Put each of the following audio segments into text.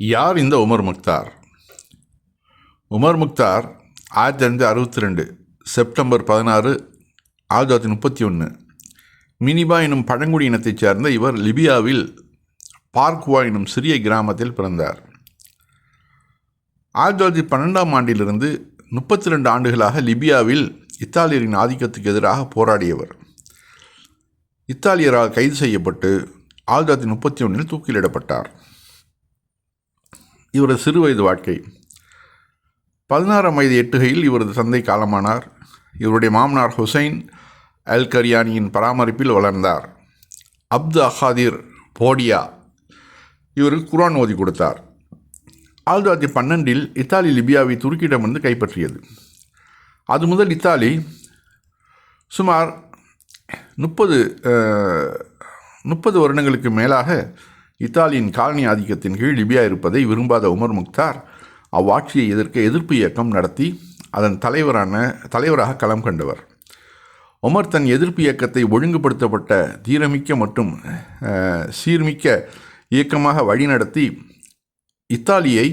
யார் இந்த Umar Mukhtar? Umar Mukhtar ஆயிரத்தி தொள்ளாயிரத்தி அறுபத்தி ரெண்டு செப்டம்பர் பதினாறு ஆயிரத்தி தொள்ளாயிரத்தி முப்பத்தி ஒன்று. மினிபா எனும் பழங்குடி இனத்தைச் சேர்ந்த இவர் லிபியாவில் பார்க்வா எனும் சிறிய கிராமத்தில் பிறந்தார். ஆயிரத்தி தொள்ளாயிரத்தி பன்னெண்டாம் ஆண்டிலிருந்து முப்பத்தி ரெண்டு ஆண்டுகளாக லிபியாவில் இத்தாலியரின் ஆதிக்கத்துக்கு எதிராக போராடியவர். இத்தாலியரால் கைது செய்யப்பட்டு ஆயிரத்தி தொள்ளாயிரத்தி முப்பத்தி ஒன்றில் தூக்கிலிடப்பட்டார். இவரது சிறுவயது வாழ்க்கை. பதினாறாம் வயது எட்டுகையில் இவரது தந்தை காலமானார். இவருடைய மாமனார் ஹுசைன் அல் கரியானியின் பராமரிப்பில் வளர்ந்தார். அப்து அஹாதிர் போடியா இவருக்கு குரான் ஓதி கொடுத்தார். ஆயிரத்தி தொள்ளாயிரத்தி பன்னெண்டில் இத்தாலி லிபியாவை துருக்கியிடமிருந்து கைப்பற்றியது. அது முதல் இத்தாலி சுமார் முப்பது முப்பது வருடங்களுக்கு மேலாக இத்தாலியின் காலனி ஆதிக்கத்தின் கீழ் லிபியா இருப்பதை விரும்பாத உமர் முக்தார் அவ்வாட்சியை எதிர்க்க எதிர்ப்பு இயக்கம் நடத்தி அதன் தலைவரான தலைவராக களம் கண்டவர். உமர் தன் எதிர்ப்பு இயக்கத்தை ஒழுங்குபடுத்தப்பட்ட தீரமிக்க மற்றும் சீர்மிக்க இயக்கமாக வழிநடத்தி இத்தாலியை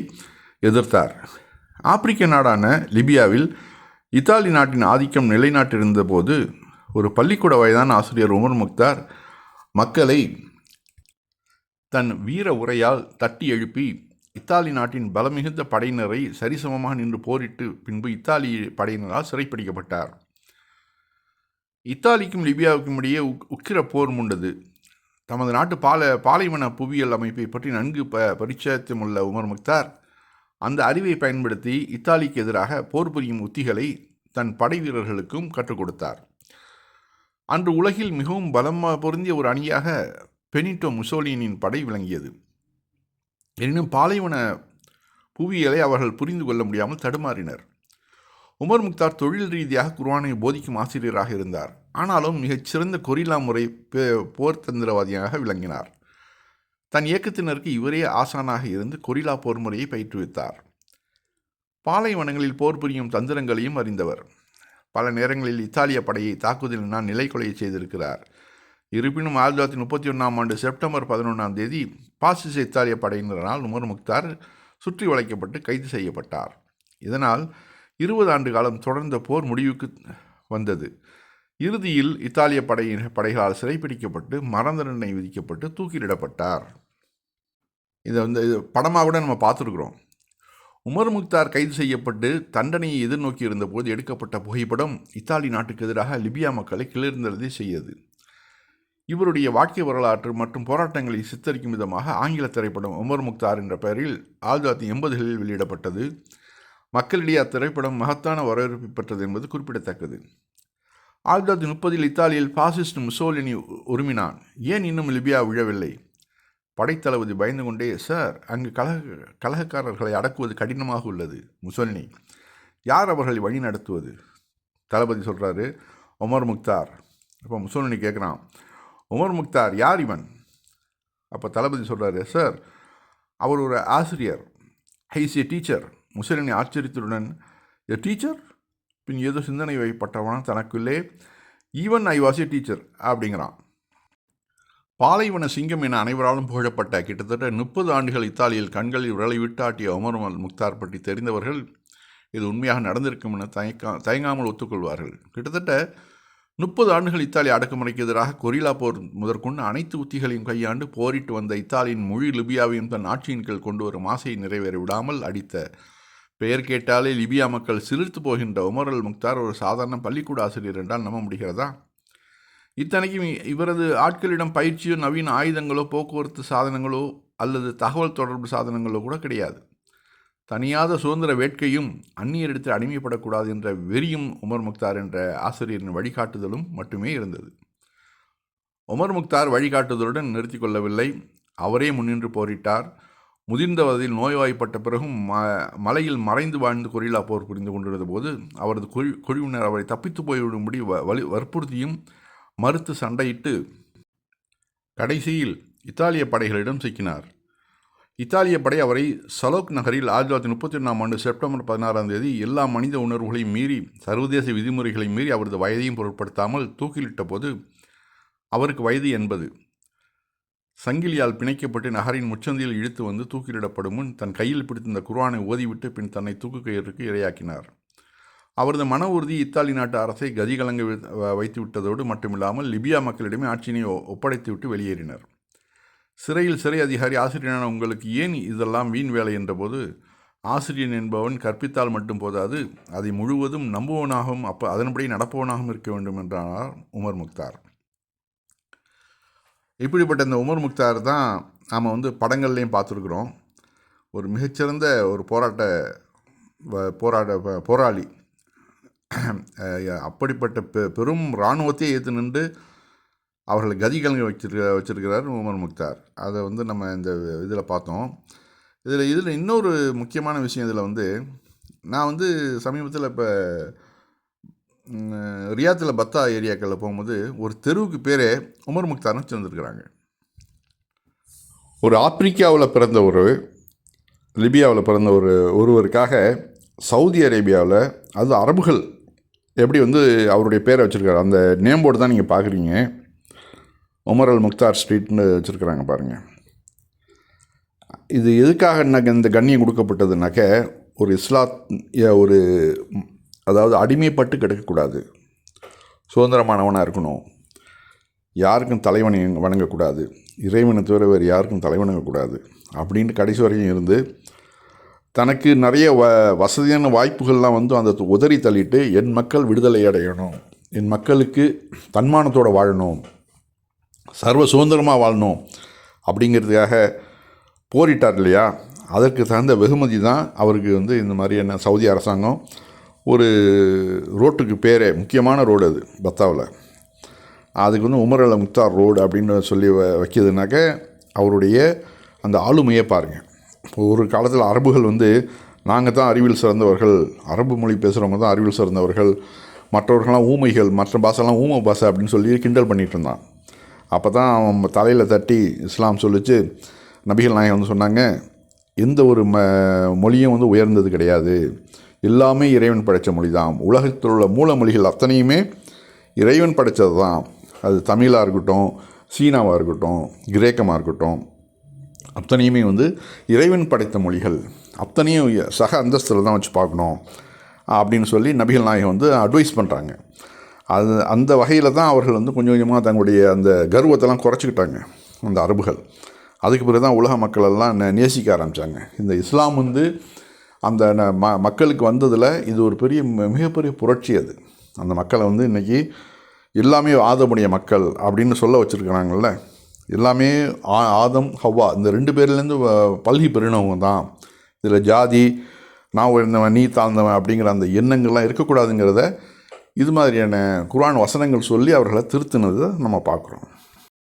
எதிர்த்தார். ஆப்பிரிக்க நாடான லிபியாவில் இத்தாலி நாட்டின் ஆதிக்கம் நிலைநாட்டிருந்த போது ஒரு பள்ளிக்கூட வயதான ஆசிரியர் உமர் முக்தார் மக்களை தன் வீர உரையால் தட்டி எழுப்பி இத்தாலி நாட்டின் பலமிகுந்த படையினரை சரிசமமாக நின்று போரிட்டு பின்பு இத்தாலி படையினரால் சிறைப்பிடிக்கப்பட்டார். இத்தாலிக்கும் லிபியாவுக்கும் இடையே உக்- உக்கிர போர் முண்டது. தமது நாட்டு பால பாலைவன புவியியல் அமைப்பை பற்றி நன்கு ப பரிச்சயத்தமுள்ள உமர் முக்தார் அந்த அறிவை பயன்படுத்தி இத்தாலிக்கு எதிராக போர் புரியும் உத்திகளை தன் படை வீரர்களுக்கும் கற்றுக் கொடுத்தார். அன்று உலகில் மிகவும் பலம் பொருந்திய ஒரு அணியாக பெனிட்டோ முசோலினின் படை விளங்கியது. எனினும் பாலைவன புவியியலை அவர்கள் புரிந்து கொள்ள முடியாமல் தடுமாறினர். உமர் முக்தார் தொழில் ரீதியாக குர்வானை போதிக்கும் ஆசிரியராக இருந்தார். ஆனாலும் மிகச் சிறந்த கொரில்லா முறை பே- போர் தந்திரவாதியாக விளங்கினார். தன் இயக்கத்தினருக்கு இவரே ஆசானாக இருந்து கொரில்லா போர் முறையை பயிற்றுவித்தார். பாலைவனங்களில் போர் புரியும் தந்திரங்களையும் அறிந்தவர். பல நேரங்களில் இத்தாலிய படையை தாக்குதலினால் நிலைக்குலைய செய்திருக்கிறார். இருப்பினும் ஆயிரத்தி தொள்ளாயிரத்தி முப்பத்தி ஒன்றாம் ஆண்டு செப்டம்பர் பதினொன்றாம் தேதி பாசிச இத்தாலிய படையினரால் உமர் முக்தார் சுற்றி வளைக்கப்பட்டு கைது செய்யப்பட்டார். இதனால் இருபது ஆண்டு காலம் தொடர்ந்த போர் முடிவுக்கு வந்தது. இறுதியில் இத்தாலிய படை படைகளால் சிறைப்பிடிக்கப்பட்டு மரண தண்டனை விதிக்கப்பட்டு தூக்கிலிடப்பட்டார். இதை வந்து இது படமாக கூட நம்ம பார்த்துருக்குறோம். உமர் முக்தார் கைது செய்யப்பட்டு தண்டனையை எதிர்நோக்கி இருந்தபோது எடுக்கப்பட்ட புகைப்படம் இத்தாலி நாட்டுக்கு எதிராக லிபியா மக்களை கிளர்ந்தெழுதி செய்தது. இவருடைய வாழ்க்கை வரலாற்று மற்றும் போராட்டங்களை சித்தரிக்கும் விதமாக ஆங்கில திரைப்படம் உமர் முக்தார் என்ற பெயரில் ஆயிரத்தி தொள்ளாயிரத்தி எண்பதுகளில் வெளியிடப்பட்டது. மக்களிடையே அத்திரைப்படம் மகத்தான வரவேற்பு பெற்றது என்பது குறிப்பிடத்தக்கது. ஆயிரத்தி தொள்ளாயிரத்தி முப்பதில் இத்தாலியில் பாசிஸ்ட் முசோலினி உருமினான். ஏன் இன்னும் லிபியா விழவில்லை? படைத்தளபதி பயந்து கொண்டே சார் அங்கு கலக கலகக்காரர்களை அடக்குவது கடினமாக உள்ளது. முசோலினி யார் அவர்களை வழி நடத்துவது? தளபதி சொல்கிறாரு ஒமர் முக்தார். அப்போ முசோலினி கேட்குறான் உமர் முக்தார் யார் இவன்? அப்போ தளபதி சொல்கிறாரு சார் அவர் ஒரு ஆசிரியர் ஹைஸ் ஏ டீச்சர் முசோலினி ஆச்சரியத்துடன் எ டீச்சர்? பின் ஏதோ சிந்தனை வைப்பட்டவன் தனக்குள்ளே? Even I was a teacher அப்படிங்கிறான். பாலைவன சிங்கம் என அனைவராலும் புகழப்பட்ட கிட்டத்தட்ட முப்பது ஆண்டுகள் இத்தாலியில் கண்களில் விரலை விட்டாட்டிய உமர் அல் முக்தார் பற்றி தெரிந்தவர்கள் இது உண்மையாக நடந்திருக்கும் என தயக்கா தயங்காமல் ஒத்துக்கொள்வார்கள். கிட்டத்தட்ட முப்பது ஆண்டுகள் இத்தாலி அடக்குமுறைக்கு எதிராக கொரில்லா போர் முதற்கொண்டு அனைத்து உத்திகளையும் கையாண்டு போரிட்டு வந்த இத்தாலியின் மொழி லிபியாவையும் தன் ஆட்சியின் கீழ் கொண்டு வரும் ஆசையை நிறைவேற விடாமல் அடித்த. பெயர் கேட்டாலே லிபியா மக்கள் சிலிர்த்து போகின்ற உமர் அல் முக்தார் ஒரு சாதாரண பள்ளிக்கூட ஆசிரியர் என்றால் நம்ப முடிகிறதா? இத்தனைக்கும் இவரது ஆட்களிடம் பயிற்சியோ நவீன ஆயுதங்களோ போக்குவரத்து சாதனங்களோ அல்லது தகவல் தொடர்பு சாதனங்களோ கூட கிடையாது. தனியாத சுதந்திர வேட்கையும் அந்நியரிடத்தில் அடிமைப்படக்கூடாது என்ற வெறியும் உமர் முக்தார் என்ற ஆசிரியரின் வழிகாட்டுதலும் மட்டுமே இருந்தது. உமர் முக்தார் வழிகாட்டுதலுடன் நிறுத்திக் கொள்ளவில்லை. அவரே முன்னின்று போரிட்டார். முதிர்ந்த வயதில் நோய்வாய்ப்பட்ட பிறகும் ம மலையில் மறைந்து வாழ்ந்து கொரில்லா போர் புரிந்து கொண்டிருந்த போது அவரது குழு குழுவினர் அவரை தப்பித்து போய்விடும்படி வ வலி வற்புறுத்தியும் மறுத்து சண்டையிட்டு கடைசியில் இத்தாலிய படைகளிடம் சிக்கினார். இத்தாலிய படை அவரை சலோக் நகரில் ஆயிரத்தி தொள்ளாயிரத்தி முப்பத்தி ஒன்றாம் ஆண்டு செப்டம்பர் பதினாறாம் தேதி எல்லா மனித உணர்வுகளையும் மீறி சர்வதேச விதிமுறைகளை மீறி அவரது வயதையும் பொருட்படுத்தாமல் தூக்கிலிட்ட போது அவருக்கு வயது எண்பது. சங்கிலியால் பிணைக்கப்பட்டு நகரின் முச்சந்தியில் இழுத்து வந்து தூக்கிலிடப்படும் முன் தன் கையில் பிடித்திருந்த குர்ஆனை ஓதிவிட்டு பின் தன்னை தூக்கு கயிறுக்கு இரையாக்கினார். அவரது மன உறுதி இத்தாலி நாட்டு அரசை கதிகலங்க வைத்து விட்டதோடு மட்டுமில்லாமல் லிபியா மக்களிடமே ஆட்சியினை ஒப்படைத்துவிட்டு வெளியேறினர். சிறையில் சிறை அதிகாரி ஆசிரியரான உங்களுக்கு ஏன் இதெல்லாம் வீண் வேலை என்றபோது ஆசிரியன் என்பவன் கற்பித்தால் மட்டும் போதாது அதை முழுவதும் நம்புவனாகவும் அப்போ அதன்படி நடப்பவனாகவும் இருக்க வேண்டும் என்றார் உமர் முக்தார். இப்படிப்பட்ட இந்த உமர் முக்தார் தான் நாம் வந்து படங்கள்லேயும் பார்த்துருக்குறோம். ஒரு மிகச்சிறந்த ஒரு போராட்ட வ- போராட்ட போராளி. அப்படிப்பட்ட பெ பெரும் இராணுவத்தையே ஏற்று நின்று அவர்களை கதிகலங்க வச்சிருக்க வச்சிருக்கிறார் உமர் முக்தார். அதை வந்து நம்ம இந்த இதில் பார்த்தோம். இதில் இதில் இன்னொரு முக்கியமான விஷயம் இதில் வந்து நான் வந்து சமீபத்தில் இப்போ ரியாத்தில் பத்தா ஏரியாக்களில் போகும்போது ஒரு தெருவுக்கு பேரே உமர் முக்தார்னு வச்சுருந்துருக்குறாங்க. ஒரு ஆப்பிரிக்காவில் பிறந்த ஒரு லிபியாவில் பிறந்த ஒரு ஒருவருக்காக சவுதி அரேபியாவில் அது அரபுகள் எப்படி வந்து அவருடைய பேரை வச்சுருக்காரு அந்த நேம் போர்டு தான் நீங்கள் பார்க்குறீங்க. உமர் அல் முக்தார் ஸ்ட்ரீட்னு வச்சுருக்குறாங்க பாருங்கள் இது எதுக்காக எனக்கு இந்த கண்ணியம் கொடுக்கப்பட்டதுனாக்க ஒரு இஸ்லாத் ஒரு அதாவது அடிமைப்பட்டு கிடக்கக்கூடாது. சுதந்திரமானவனாக இருக்கணும். யாருக்கும் தலைவனை வணங்கக்கூடாது. இறைவனை தவிர வேறு யாருக்கும் தலைவணங்கக்கூடாது அப்படின்ட்டு கடைசி வரையும் இருந்து தனக்கு நிறைய வ வசதியான வாய்ப்புகள்லாம் வந்து அந்த உதறி தள்ளிட்டு என் மக்கள் விடுதலை அடையணும். என் மக்களுக்கு தன்மானத்தோடு வாழணும். சர்வ சுதந்திரமாக வாழணும் அப்படிங்கிறதுக்காக போரிட்டார் இல்லையா? அதற்கு தகுந்த வெகுமதி தான் அவருக்கு வந்து இந்த மாதிரியான சவுதி அரசாங்கம் ஒரு ரோட்டுக்கு பேரே முக்கியமான ரோடு அது பத்தாவில். அதுக்கு வந்து உமர் அல முக்தார் ரோடு அப்படின்னு சொல்லி வ வைக்கிதுனாக்க அவருடைய அந்த ஆளுமையை பாருங்கள் ஒரு காலத்தில் அரபுகள் வந்து நாங்கள் தான் அறிவியல் சிறந்தவர்கள் அரபு மொழி பேசுகிறவங்க தான் அறிவியல் சிறந்தவர்கள் மற்றவர்கள்லாம் ஊமைகள் மற்ற பாஷெல்லாம் ஊமை பாஷை அப்படின்னு சொல்லி கிண்டல் பண்ணிகிட்டு இருந்தான். அப்போ தான் அவன் தலையில் தட்டி இஸ்லாம் சொல்லிச்சு. நபிகள் நாயகம் வந்து சொன்னாங்க எந்த ஒரு ம மொழியும் வந்து உயர்ந்தது கிடையாது. எல்லாமே இறைவன் படைத்த மொழி தான் உலகத்தில் உள்ள மூல மொழிகள் அத்தனையுமே இறைவன் படைத்தது தான் அது தமிழாக இருக்கட்டும் சீனாவாக இருக்கட்டும் கிரேக்கமாக இருக்கட்டும் அத்தனையுமே வந்து இறைவன் படைத்த மொழிகள். அத்தனையும் சக அந்தஸ்தில் தான் வச்சு பார்க்கணும் அப்படின்னு சொல்லி நபிகள் நாயகம் வந்து அட்வைஸ் பண்ணுறாங்க அது அந்த வகையில் தான் அவர்கள் வந்து கொஞ்சம் கொஞ்சமாக தங்களுடைய அந்த கர்வத்தெல்லாம் குறைச்சிக்கிட்டாங்க அந்த அரபுகள். அதுக்கு பிறகு தான் உலக மக்கள் எல்லாம் நேசிக்க ஆரம்பித்தாங்க இந்த இஸ்லாம் வந்து அந்த ந- ம மக்களுக்கு வந்ததில் இது ஒரு பெரிய மிகப்பெரிய புரட்சி அது. அந்த மக்களை வந்து இன்றைக்கி எல்லாமே ஆதமுடைய மக்கள் அப்படின்னு சொல்ல வச்சுருக்கிறாங்கல்ல. எல்லாமே ஆ ஆதம் ஹவ்வா இந்த ரெண்டு பேர்லேருந்து வ- பல்கி பெருணவங்க தான். இதில் ஜாதி நான் உயர்ந்தவன் நீ தாழ்ந்தவன் அப்படிங்கிற அந்த எண்ணங்கள்லாம் இருக்கக்கூடாதுங்கிறத இது மாதிரியான குரான் வசனங்கள் சொல்லி அவர்களை திருத்தினதை நம்ம பார்க்குறோம்.